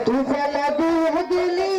তুই জ্বালা দিয়ে গেলি